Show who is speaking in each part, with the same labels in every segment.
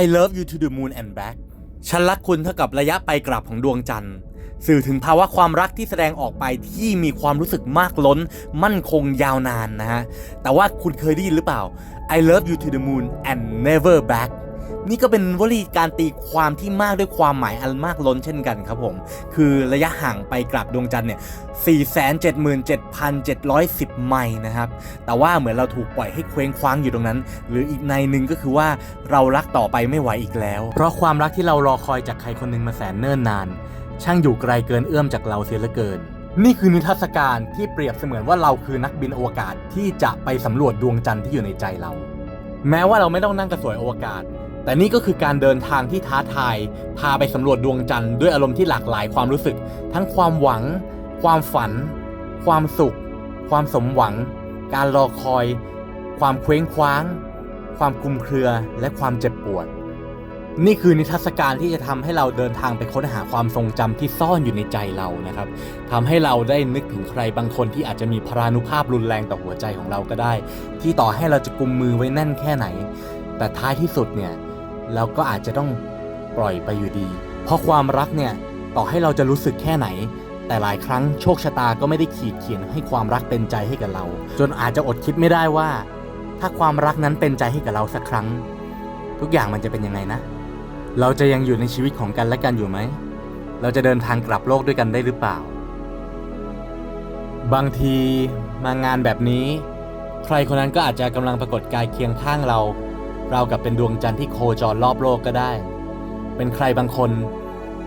Speaker 1: I love you to the moon and back ฉันรักคุณเท่ากับระยะไปกลับของดวงจันทร์ สื่อถึงภาวะความรักที่แสดงออกไปที่มีความรู้สึกมากล้น มั่นคงยาวนานนะฮะ แต่ว่าคุณเคยได้ยินหรือเปล่า I love you to the moon and never back นี่ก็เป็นวลีการตีความที่มากด้วยความหมายอันมากล้นเช่นกันครับผม คือระยะห่างไปกลับดวงจันทร์เนี่ย 477,710 ไมล์นะครับ แต่ว่าเหมือนเราถูกปล่อยให้เคว้งคว้างอยู่ตรงนั้น หรืออีกในหนึ่งก็คือว่าเรารักต่อไปไม่ไหวอีกแล้ว เพราะความรักที่เรารอคอยจากใครคนหนึ่งมาแสนเนิ่นนาน ช่างอยู่ไกลเกินเอื้อมจากเราเสียเหลือเกินนี่คือนิทรรศการที่เปรียบเสมือนว่าเราคือนักบินอวกาศที่จะไปสำรวจดวงจันทร์ที่อยู่ในใจเรา แม้ว่าเราไม่ต้องนั่งกระสวยอวกาศ แต่นี่ก็คือการเดินทางที่ท้าทาย พาไปสำรวจดวงจันทร์ด้วยอารมณ์ที่หลากหลายความรู้สึก ทั้งความหวัง ความฝัน ความสุข ความสมหวัง การรอคอย ความเคว้งคว้าง ความคลุมเครือและความเจ็บปวด นี่คือนิทรรศการที่จะทำให้เราเดินทางไปค้นหาความทรงจำที่ซ่อนอยู่ในใจเรานะครับทำให้เราได้นึกถึงใครบางคนที่อาจจะมีพรานุภาพรุนแรงต่อหัวใจของเราก็ได้ ที่ต่อให้เราจะกุมมือไว้แน่นแค่ไหน แต่ท้ายที่สุดเนี่ย เราก็อาจจะต้องปล่อยไปอยู่ดี เพราะความรักเนี่ยต่อให้เราจะรู้สึกแค่ไหน แต่หลายครั้งโชคชะตาก็ไม่ได้ขีดเขียนให้ความรักเป็นใจให้กับเรา จนอาจจะอดคิดไม่ได้ว่า ถ้าความรักนั้นเป็นใจให้กับเราสักครั้ง ทุกอย่างมันจะเป็นยังไงนะ เราจะยังอยู่ในชีวิตของกันและกันอยู่ไหมเราจะเดินทางกลับโลกด้วยกันได้หรือเปล่า บางทีมางานแบบนี้ ใครคนนั้นก็อาจจะกำลังปรากฏกายเคียงข้างเรา เรากับเป็นดวงจันทร์ที่โคจรรอบโลกก็ได้ เป็นใครบางคน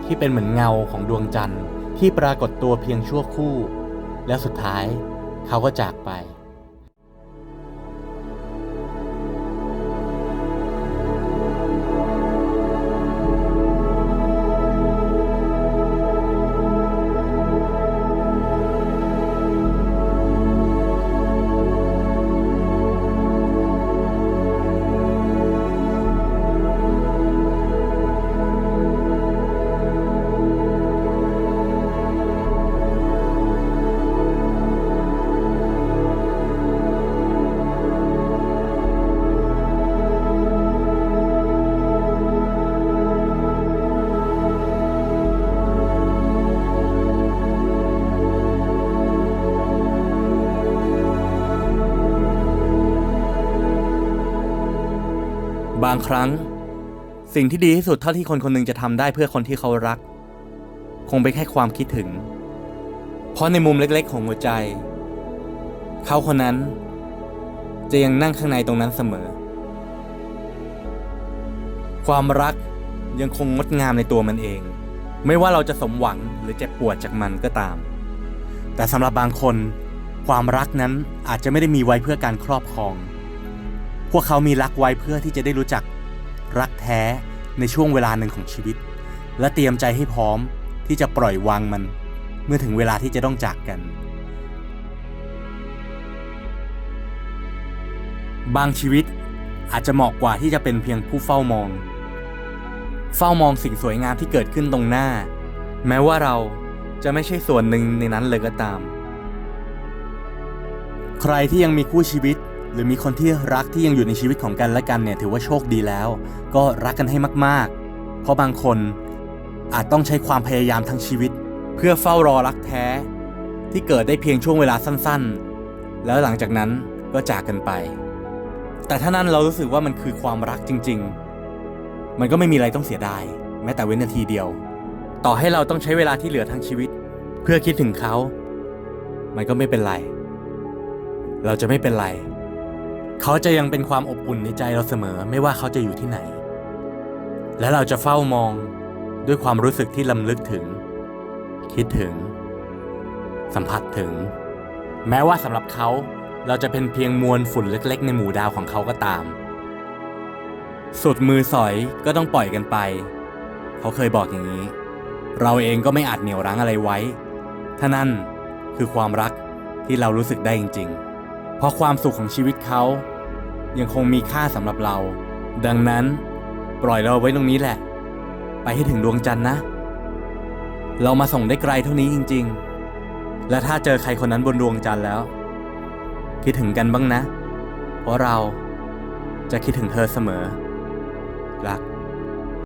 Speaker 1: ที่เป็นเหมือนเงาของดวงจันทร์ที่ปรากฏตัวเพียงชั่วครู่ แล้วสุดท้ายเขาก็จากไป บางครั้ง สิ่งที่ดีที่สุดเท่าที่คนคนหนึ่งจะทำได้เพื่อคนที่เขารัก คงเป็นแค่ความคิดถึง เพราะในมุมเล็กๆ ของหัวใจ เขาคนนั้น จะยังนั่งข้างในตรงนั้นเสมอ ความรักยังคงงดงามในตัวมันเอง ไม่ว่าเราจะสมหวังหรือเจ็บปวดจากมันก็ตาม แต่สำหรับบางคน ความรักนั้นอาจจะไม่ได้มีไว้เพื่อการครอบครอง พวกเขามีรักไว้เพื่อที่จะได้รู้จักรักแท้ในช่วงเวลาหนึ่งของชีวิต และเตรียมใจให้พร้อมที่จะปล่อยวางมัน เมื่อถึงเวลาที่จะต้องจากกัน บางชีวิตอาจจะเหมาะกว่าที่จะเป็นเพียงผู้เฝ้ามอง เฝ้ามองสิ่งสวยงามที่เกิดขึ้นตรงหน้า แม้ว่าเราจะไม่ใช่ส่วนหนึ่งในนั้นเลยก็ตาม ใครที่ยังมีคู่ชีวิต หรือมีคนที่รักที่ยังอยู่ในชีวิตของกันและกันเนี่ยถือว่าโชคดีแล้ว ก็รักกันให้มาก ๆ เพราะบางคนอาจต้องใช้ความพยายามทั้งชีวิต เพื่อเฝ้ารอรักแท้ ที่เกิดได้เพียงช่วงเวลาสั้นๆ แล้วหลังจากนั้นก็จากกันไป แต่ถ้านั้นเรารู้สึกว่ามันคือความรักจริง ๆ มันก็ไม่มีอะไรต้องเสียดาย แม้แต่เว้นนาทีเดียว ต่อให้เราต้องใช้เวลาที่เหลือทั้งชีวิต เพื่อคิดถึงเขา มันก็ไม่เป็นไร เราจะไม่เป็นไร เขาจะยังเป็นความอบอุ่นในใจเราเสมอ ไม่ว่าเขาจะอยู่ที่ไหน และเราจะเฝ้ามองด้วยความรู้สึกที่ลำลึกถึง คิดถึง สัมผัสถึง แม้ว่าสำหรับเขาเราจะเป็นเพียงมวลฝุ่นเล็ก ๆ ในหมู่ดาวของเขาก็ตาม สุดมือสอยก็ต้องปล่อยกันไป เขาเคยบอกอย่างนี้ เราเองก็ไม่อาจเหนี่ยวรั้งอะไรไว้ถ้านั่นคือความรักที่เรารู้สึกได้จริง ๆ เพราะความสุขของชีวิตเขา ยังคงมีค่าสำหรับเรา ดังนั้น ปล่อยเราไว้ตรงนี้แหละ ไปให้ถึงดวงจันทร์นะ เรามาส่งได้ไกลเท่านี้จริง ๆ และถ้าเจอใครคนนั้นบนดวงจันทร์แล้ว คิดถึงกันบ้างนะ เพราะเราจะคิดถึงเธอเสมอ รัก